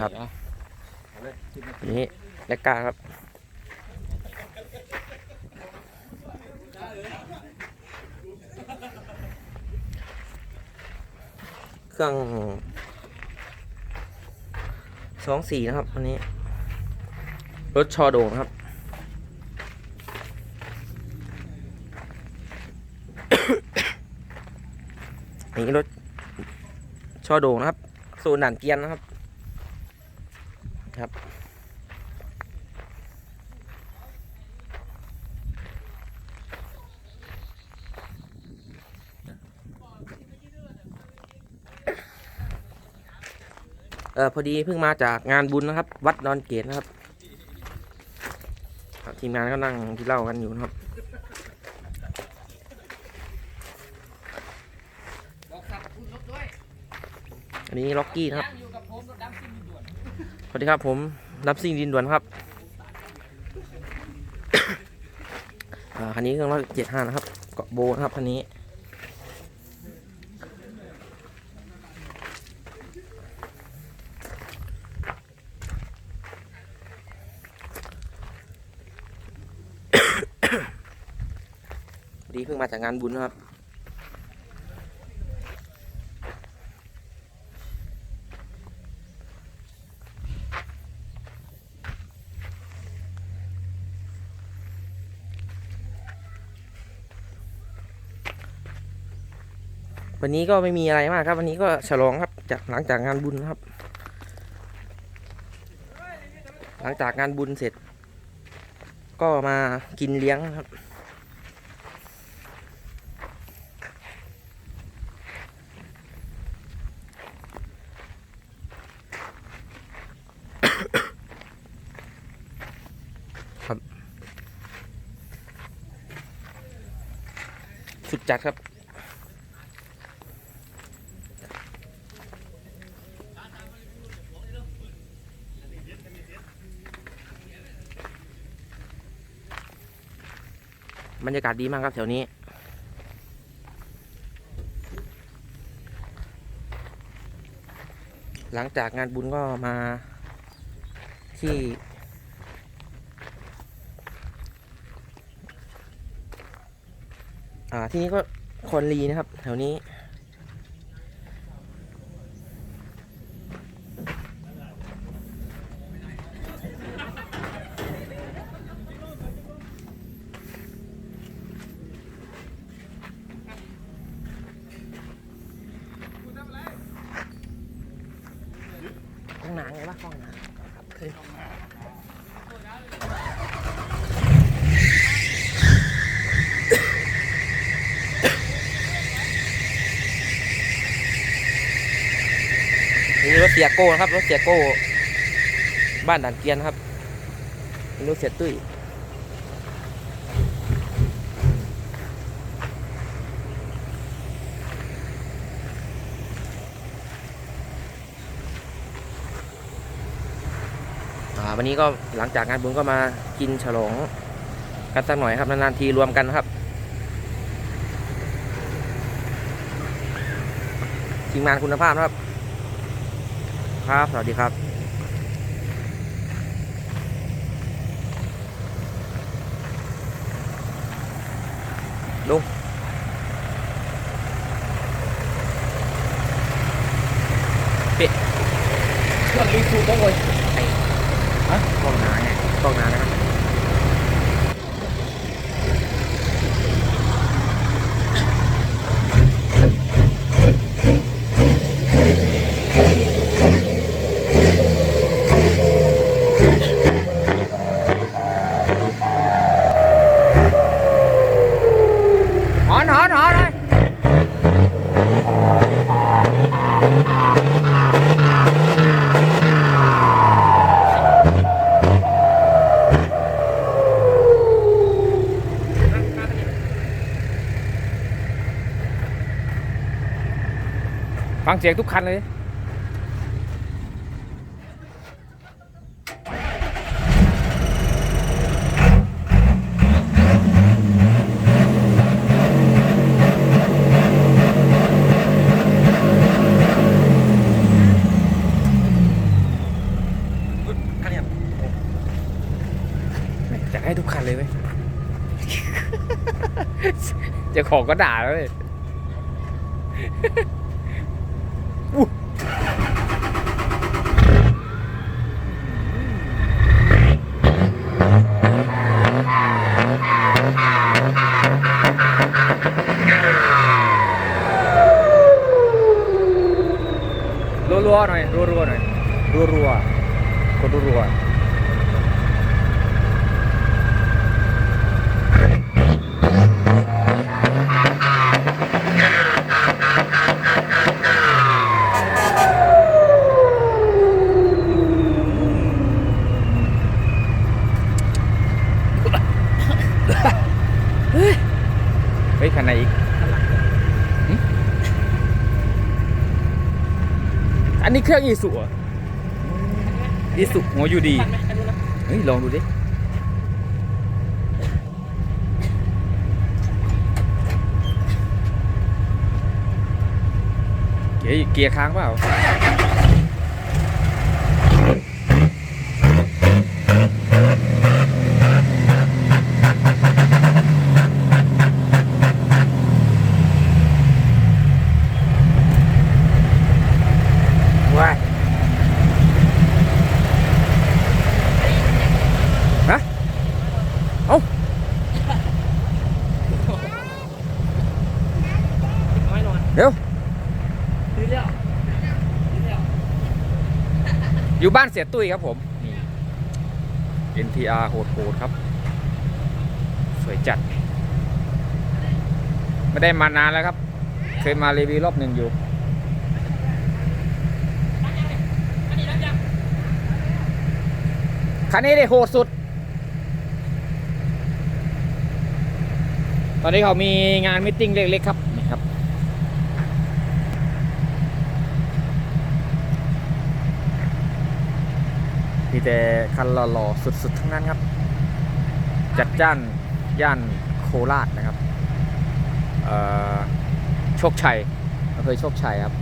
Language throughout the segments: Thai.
ครับนี่แลกกาครับเครื่องสองสี่นะครับอันนี้รถชอโดงครับอันนี้รถชอโดงนะครับโซนด่านเกียนนะครับ ครับเออพอดีเพิ่งมาจากงานบุญนะครับ วัดดอนเกตนะครับ ทีมงานก็นั่งกินเหล้ากันอยู่นะครับอันนี้ล็อกกี้นะครับ สวัสดีครับผมรับซิ่งดินด่วนครับอ่าคันนี้เครื่องร้อยเจ็ดห้านะครับ เกาะโบนะครับคันนี้ดีเพิ่งมาจากงานบุญนะครับ วันนี้ก็ไม่มีอะไรมากครับ วันนี้ก็ฉลองครับจากหลังจากงานบุญครับ หลังจากงานบุญเสร็จ ก็มากินเลี้ยงครับ ครับ สุดจัดครับ บรรยากาศดีมากครับแถวนี้ หลังจากงานบุญก็มาที่ อ่าที่นี้ก็คนลีนะครับ แถวนี้ ห้องน้ำไงวะห้องน้ำเคย นี่รถเสียโก้นะครับ รถเสียโก้ บ้านด่านเกียนครับนี่รถเสียตุ้ย วันนี้ก็หลังจากงานบุญก็มากินฉลองกันสักหน่อยครับนานๆทีรวมกันครับทีมงานคุณภาพนะครับ ครับ สวัสดีครับลุงเครื่องรีสูบได้เลยกล้องหนาไงกล้อ งห ฟังเสียงทุกคันเลยจะให้ทุกคันเลยไหมจะของก็ด่าแล้วเลย รัวๆหน่อยรัวๆคนรัวๆ เครื่องอีสุเหรออีสุหัวอยู่ดี เฮ้ย ลองดูดิเกียร์เกียร์ค้างเปล่า เอ้าน้อยลงอะเดี๋ยวอแล้วอยู่บ้านเสียตุ้ยครับผมนี่ NTR โหดโหดครับ สวยจัด ไม่ได้มานานแล้วครับ เคยมารีวิวรอบหนึ่งอยู่อันนี้รับยังคันนี้ได้โหดสุด อนนี้เขามีงานมิทติ้งเล็กๆครับนี่ครับมีแต่คันหล่อๆสุดๆทั้งนั้นครับ จัดจ้านย่านโคราชนะครับโชคชัยอำเภอโชคชัยครับ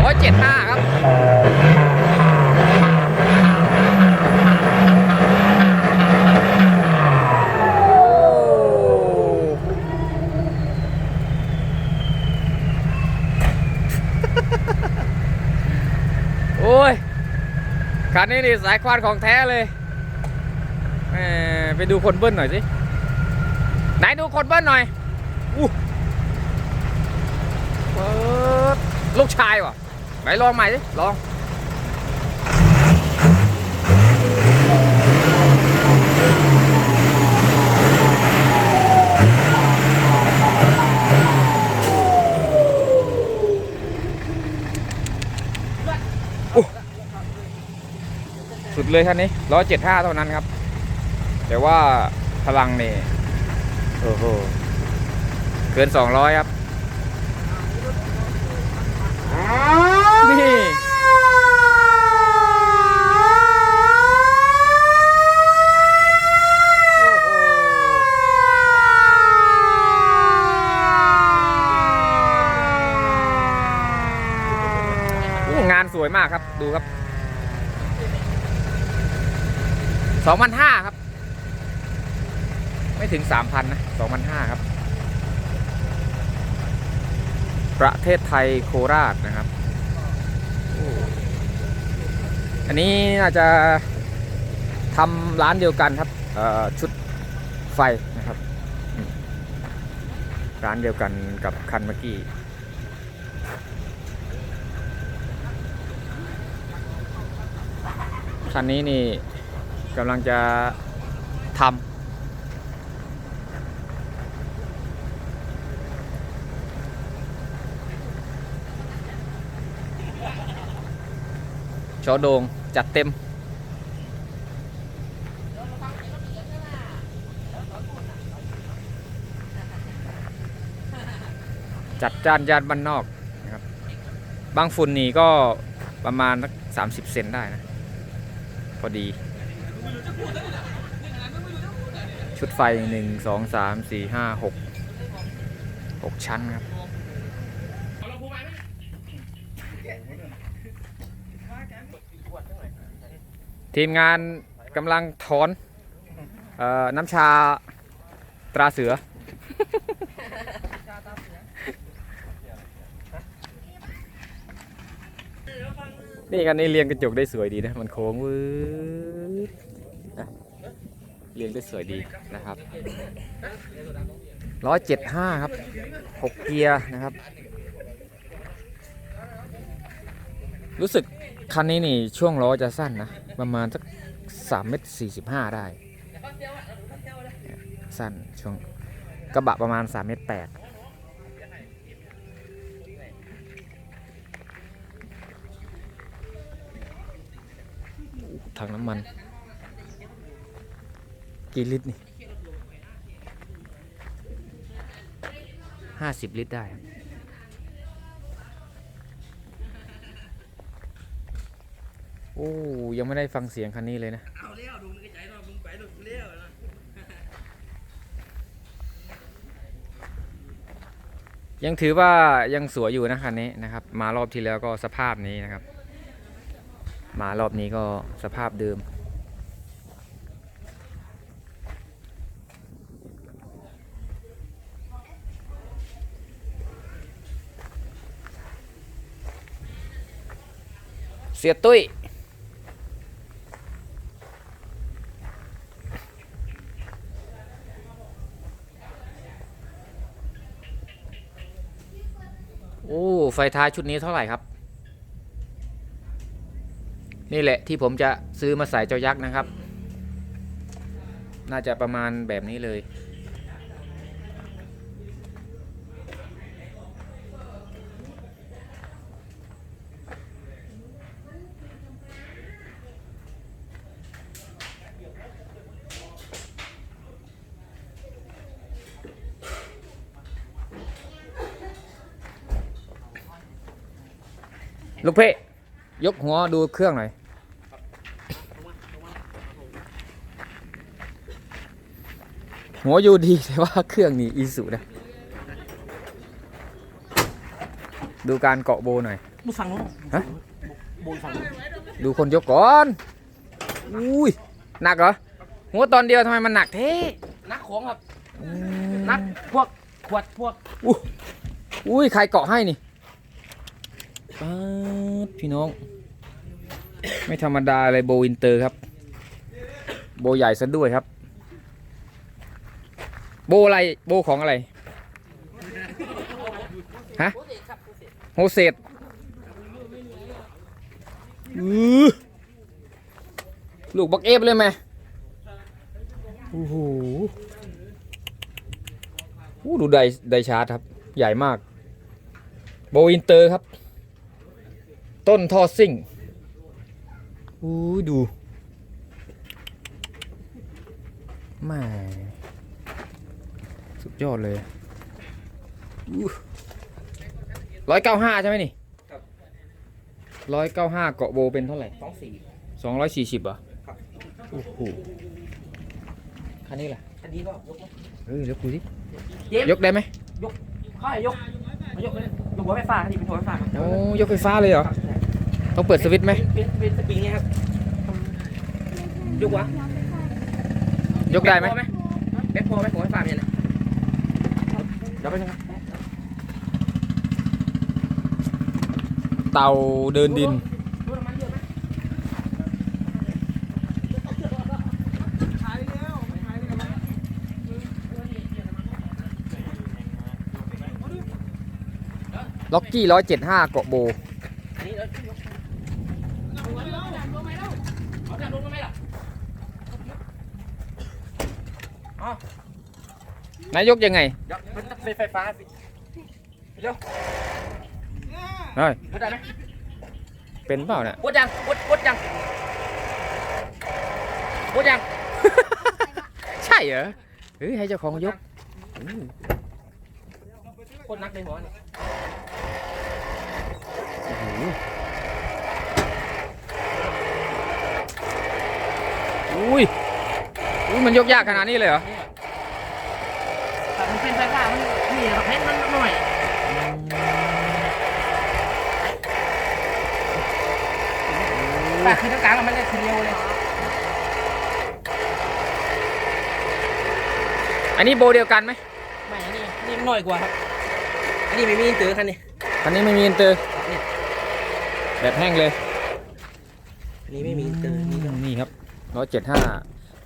ร้อยเจ็ดห้าครับ โอ้ย คั นนี้นี่สายควานของแท้เลยไปดูคนเบิ้ลหน่อยสิ ไหนดูคนเบิ้ลหน่อยอู้ลูกชายวะไหนลองใหม่สิ ลอง สุดเลยคันนี้ร้อยเจ็ดห้าเท่านั้นครับ แต่ว่าพลังนี่โอ้โหเกินสองร้อยครับ นี่โอ้โหงานสวยมากครับดูครับ สองพันห้าครับ ไม่ถึงสามพันนะสองพันห้าครับ ประเทศไทยโคราชนะครับ อันนี้น่าจะทำร้านเดียวกันครับชุดไฟนะครับ ร้านเดียวกันกับคันเมื่อกี้คันนี้นี่ กำลังจะทำชอโดงจัดเต็ม จัดจานยานบ้านนอกนะครับบางฝุ่นนี่ก็ประมาณสักสามสิบเซนได้นะ พอดี ชุดไฟหนึ่งสองสามสี่ห้าหกหกชั้นครับทีมงานกำลังถอนออน้ำชาตราเสือ นี่กันนี่เรียงกระจกได้สวยดีนะ มันโค้งวืดนะ เรียงได้สวยดีนะครับร้อยเจ็ดห้าครับหกเกียร์นะครับ รู้สึกคันนี้นี่ช่วงล้อจะสั้นนะ ประมาณสักสามเมตรสี่สิบห้าได้ สั้นช่วงกระบะประมาณ3เมตรแปดถังน้ำมัน กี่ลิตรนี่ห้าสิบลิตรได้ครับโอ้ยังไม่ได้ฟังเสียงคันนี้เลยนะเอาเลี้ยวดูมึงกระจายเรามึงไปดูเลี้ยวนะยังถือว่ายังสวยอยู่นะคันนี้นะครับ มารอบที่แล้วก็สภาพนี้นะครับ มารอบนี้ก็สภาพเดิม เสียตุ้ยโอ้ ไฟท้ายชุดนี้เท่าไหร่ครับ นี่แหละที่ผมจะซื้อมาใส่เจ้ายักษ์นะครับ น่าจะประมาณแบบนี้เลย ลูกเพ่ยกหัวดูเครื่องหน่อย หัวอยู่ดีแต่ว่าเครื่องนี่อีสุนะ ดูการเกาะโบหน่อยมึงฟังนู้นฮะ โบนฟังนู้นดูคนยกก่อน อุ้ย หนักเหรอ หัวตอนเดียวทำไมมันหนักเท่นักของครับ นักพวกขวดพวกอู้อุ้ยใครเกาะให้นี่ ป๊าดพี่น้อง ไม่ธรรมดาเลยโบอินเตอร์ครับ โบใหญ่ซะด้วยครับ โบอะไรโบของอะไรฮะโฮเซตลูกบักเอฟเลยไหมโอ้โหอู้ดูไดไดชาร์จครับ ใหญ่มาก โบอินเตอร์ครับ ต้นท่อซิ่งอู้ดูแม่สุดยอดเลยร้อยเก้าห้าใช่ไหมนี่ร้อยเก้าห้าเกาะโบเป็นเท่าไหร่สองสี่สองร้อยสี่สิบเหรอครับโอ้โหคันนี้ล่ะ อันนี้ก็ยกเออยกดูสิเย็บยกได้ไหมค่อ ยยกมายกเลยยกหัวไฟฟ้าที่เป็นหัวไฟฟ้าครับโอ้ยกไฟฟ้าเลยเหรอ ต้องเปิดสวิตช์ไหม เป็นเป็นสปริงเนี่ยครับยกหัวยกได้ไหม แบ็คแบ็คโพไหมหัวไฟฟ้าเนี่ยนะเดี๋ยวไปนะครับเตาเดินดิน ดูน้ำมันเยอะไหม ล็อกกี้ร้อยเจ็ดห้าเกาะโบอันนี้เดี๋ยวยกเอาจากลงมาไหมล่ะนายยกยังไงเดี๋ยวมันต้องเป็นไฟฟ้าสิเร็วเฮ้ยกดได้ไหมเป็นเปล่าเนี่ยกดยังกดกดยังกดยัง ใช่เหรอเฮ้ยให้เจ้าของยกอืมกดนักในหัวเนี่ยโอ้โหอุ้ยอุ้ยมันยกยากขนาดนี้เลยเหรอแต่มันเป็นไฟฟ้ามันมีนี่เราให้มันหน่อยปากคือตรงกลางอะมันจะทีเดียวเลยอันนี้โบเดียวกันไหมไม่อันนี้นี่หน่อยกว่าครับ อันนี้ไม่มีอินเตอร์คันนี้คันนี้ไม่มีอินเตอร์นี่ แบบแห้งเลยอันนี้ไม่มีอินเตอร์นี่ก็นี่ครับร้อยเจ็ดห้า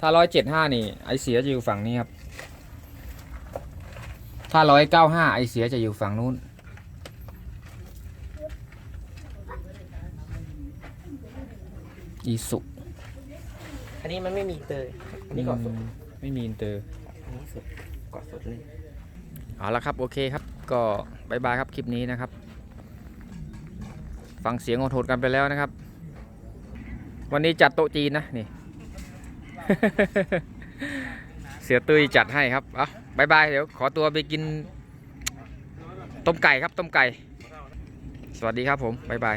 ถ้าร้อยเจ็ดห้านี่ไอเสียจะอยู่ฝั่งนี้ครับ ถ้าร้อยเก้าห้าไอเสียจะอยู่ฝั่งนู้น อีสุอันนี้มันไม่มีอินเตอร์อันนี้เกาะสดไม่มีอินเตอร์อันนี้สดเกาะสดเลย เอาละครับ โอเคครับ ก็บายบายครับ คลิปนี้นะครับ ฟังเสียงโหดกันไปแล้วนะครับ วันนี้จัดโต๊ะจีนนะนี่ เสียตุ้ยจัดให้ครับเอาบายบายเดี๋ยวขอตัวไปกิน ต้มไก่ครับต้มไก่ สวัสดีครับผมบายบาย